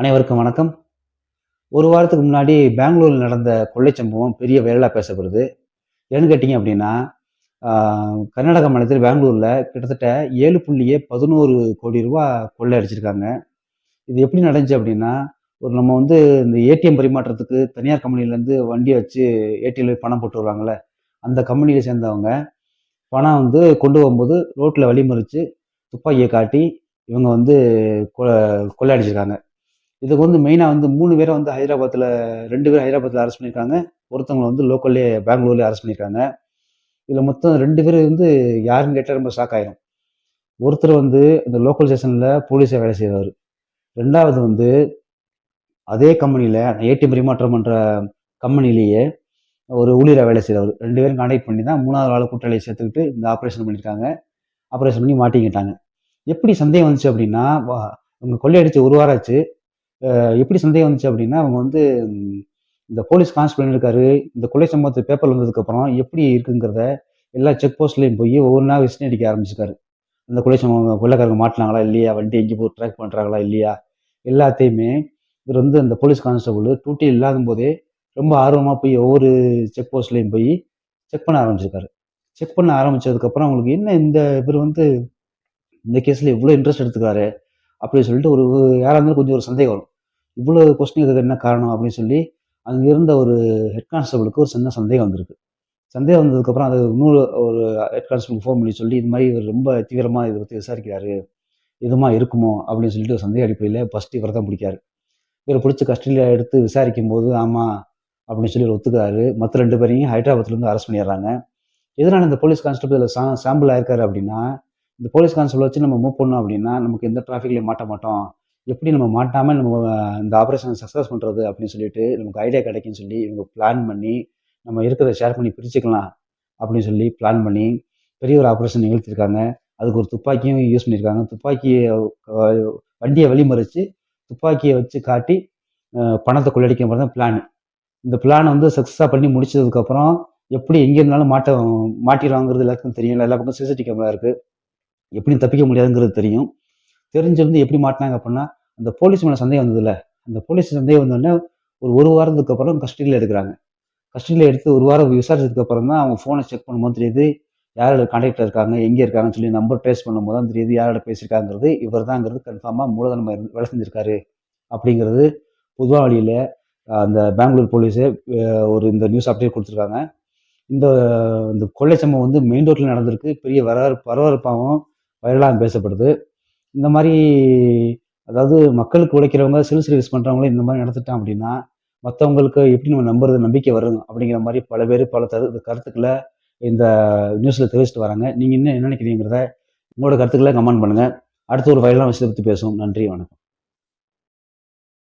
அனைவருக்கும் வணக்கம். ஒரு வாரத்துக்கு முன்னாடி பெங்களூரில் நடந்த கொள்ளை சம்பவம் பெரிய வேலாக பேசப்படுது. ஏன்னு கேட்டிங்க அப்படின்னா கர்நாடக மாநிலத்தில் பெங்களூரில் கிட்டத்தட்ட ஏழு புள்ளியே பதினோரு கோடி ரூபா கொள்ளை அடிச்சிருக்காங்க. இது எப்படி நடந்துச்சு அப்படின்னா ஒரு நம்ம வந்து இந்த ஏடிஎம் பரிமாற்றத்துக்கு தனியார் கம்பெனிலேருந்து வண்டியை வச்சு ஏடிஎம்ல பணம் போட்டு வருவாங்கள்ல அந்த கம்பெனியில் சேர்ந்தவங்க பணம் வந்து கொண்டு போகும்போது ரோட்டில் வழிமறித்து துப்பாக்கியை காட்டி இவங்க வந்து கொ- கொள்ளை அடிச்சிருக்காங்க. இதுக்கு வந்து மெயினாக வந்து மூணு பேரை வந்து ஹைதராபாத்தில் ரெண்டு பேர் ஹைதராபாத்தில் அரெஸ்ட் பண்ணியிருக்காங்க ஒருத்தவங்களை வந்து லோக்கல்லே பெங்களூர்லேயே அரெஸ்ட் பண்ணியிருக்காங்க இதில் மொத்தம் ரெண்டு பேர் வந்து யாருன்னு கேட்டால் ரொம்ப ஷாக் ஆயிரும். ஒருத்தர் வந்து இந்த லோக்கல் ஸ்டேஷனில் போலீஸாக வேலை செய்வார் ரெண்டாவது வந்து அதே கம்பெனியில் ஏடிஎம் பரிமாற்றம் பண்ணுற கம்பெனிலேயே ஒரு ஊழியராக வேலை செய்கிறவர் ரெண்டு பேரும் கான்டாக்ட் பண்ணி தான் மூணாவது ஆள் கூட்டாளியை சேர்த்துக்கிட்டு இந்த ஆப்ரேஷன் பண்ணியிருக்காங்க ஆப்ரேஷன் பண்ணி மாட்டிக்கிட்டாங்க. எப்படி சந்தேகம் வந்துச்சு அப்படின்னா வா- அவங்க கொள்ளையடிச்சு ஒரு வாரம் ஆச்சு. எப்படி சந்தேகம் வந்துச்சு அப்படின்னா அவங்க வந்து இந்த போலீஸ் கான்ஸ்டபிள் இருக்காரு இந்த கொலை சம்பவத்து பேப்பர் வந்ததுக்கப்புறம் எப்படி இருக்குங்கிறத எல்லா செக் போஸ்ட்லேயும் போய் ஒவ்வொரு நாள் விசினி அடிக்க ஆரம்பிச்சிருக்காரு. அந்த கொலை சம்பவம் கொள்ளைக்காரங்க மாட்டினாங்களா இல்லையா? வண்டி எங்கே போய் ட்ராக் பண்ணுறாங்களா இல்லையா? எல்லாத்தையுமே இவர் வந்து அந்த போலீஸ் கான்ஸ்டபிள் டூட்டி இல்லாத போதே ரொம்ப ஆர்வமாக போய் ஒவ்வொரு செக் போஸ்ட்லேயும் போய் செக் பண்ண ஆரம்பிச்சிருக்காரு. செக் பண்ண ஆரம்பித்ததுக்கப்புறம் அவங்களுக்கு என்ன இந்த இவர் வந்து இந்த கேஸில் இவ்வளோ இன்ட்ரெஸ்ட் எடுத்துக்கிறாரு அப்படின்னு சொல்லிட்டு ஒரு யாராக இருந்தாலும் கொஞ்சம் ஒரு சந்தேகம் வரும். இவ்வளோ கொஸ்டின் இதுக்கு என்ன காரணம் அப்படின்னு சொல்லி அங்கே இருந்த ஒரு ஹெட் கான்ஸ்டபிளுக்கு ஒரு சின்ன சந்தேகம் வந்திருக்கு. சந்தேகம் வந்ததுக்கப்புறம் அது இன்னொரு ஒரு ஹெட் கான்ஸ்டபிளுக்கு ஃபோன் பண்ணி சொல்லி இது மாதிரி இவர் ரொம்ப தீவிரமாக இதை பற்றி விசாரிக்கிறாரு. இதுமா இருக்குமோ? அப்படின்னு சொல்லிட்டு ஒரு சந்தேக அடிப்படையில் ஃபஸ்ட்டு இவரை தான் பிடிக்காரு. இவரை பிடிச்சி கஸ்டடியில் எடுத்து விசாரிக்கும் போது ஆமாம் அப்படின்னு சொல்லி இவர் ஒத்துக்கிறாரு. மற்ற ரெண்டு பேரையும் ஹைதராபாத்லேருந்து அரெஸ்ட் பண்ணிடுறாங்க. எதனால இந்த போலீஸ் கான்ஸ்டபிள் இதில் சா சாம்பிள் ஆயிருக்காரு அப்படின்னா இந்த போலீஸ் கான்ஸ்டபிள் வச்சு நம்ம மூவ் பண்ணோம் அப்படின்னா நமக்கு எந்த டிராஃபிக்லையும் மாட்ட மாட்டோம். எப்படி நம்ம மாட்டாமல் நம்ம இந்த ஆப்ரேஷனை சக்ஸஸ் பண்ணுறது அப்படின்னு சொல்லிட்டு நமக்கு ஐடியா கிடைக்குன்னு சொல்லி இவங்க பிளான் பண்ணி நம்ம இருக்கிறத ஷேர் பண்ணி பிரிச்சுக்கலாம் அப்படின்னு சொல்லி பிளான் பண்ணி பெரிய ஒரு ஆப்ரேஷன் நிகழ்த்திருக்காங்க. அதுக்கு ஒரு துப்பாக்கியும் யூஸ் பண்ணியிருக்காங்க துப்பாக்கியை வண்டியை வழிமறித்து துப்பாக்கியை வச்சு காட்டி பணத்தை கொள்ளடிக்க மாதிரி தான் பிளான் இந்த பிளான் வந்து சக்ஸஸாக பண்ணி முடிச்சதுக்கப்புறம் எப்படி எங்கே இருந்தாலும் மாட்ட மாட்டிடுவாங்கிறது எல்லாருக்கும் தெரியும். எல்லா பக்கம் சிசிடி கேமரா இருக்குது எப்படி தப்பிக்க முடியாதுங்கிறது தெரியும். தெரிஞ்சிருந்து எப்படி மாட்டினாங்க அப்படின்னா அந்த போலீஸ் மேலே சந்தேகம் வந்ததுல அந்த போலீஸ் சந்தேகம் வந்தோடனே ஒரு ஒரு வாரத்துக்கு அப்புறம் கஸ்டடியில் எடுக்கிறாங்க. கஸ்டடியில் எடுத்து ஒரு வாரம் விசாரிச்சதுக்கு அப்புறம் தான் அவங்க ஃபோனை செக் பண்ணும்போது தெரியுது யாரோட கான்டாக்டில் இருக்காங்க எங்கே இருக்காங்கன்னு சொல்லி நம்பர் ட்ரேஸ் பண்ணும்போது தான் தெரியுது யாரோட பேசியிருக்காங்கிறது இவர் தாங்கிறது கன்ஃபார்மாக மூலதனமாக இருந்து வேலை செஞ்சிருக்காரு அப்படிங்கிறது பொதுவாக வழியில் அந்த பெங்களூர் போலீஸே ஒரு இந்த நியூஸ் அப்டேட் கொடுத்துருக்காங்க. இந்த இந்த கொள்ளை சம்பவம் வந்து மெயின் ரோட்டில் நடந்திருக்கு பெரிய வரவேற்பு பரபரப்பாகவும் வைரலாக பேசப்படுது. இந்த மாதிரி அதாவது மக்களுக்கு உழைக்கிறவங்க சிவில் சர்வீஸ் பண்ணுறவங்களே இந்த மாதிரி நடத்திட்டான் அப்படின்னா மற்றவங்களுக்கு எப்படி நம்ம நம்புறது நம்பிக்கை வரும் அப்படிங்கிற மாதிரி பல பேர் பல தரு கருத்துக்களை இந்த நியூஸில் தெரிவிச்சிட்டு வராங்க. நீங்கள் இன்னும் என்ன நினைக்கிறீங்கிறத உங்களோட கருத்துக்களை கமெண்ட் பண்ணுங்கள் அடுத்த ஒரு வயலான விஷயத்தை பற்றி பேசுவோம். நன்றி வணக்கம்.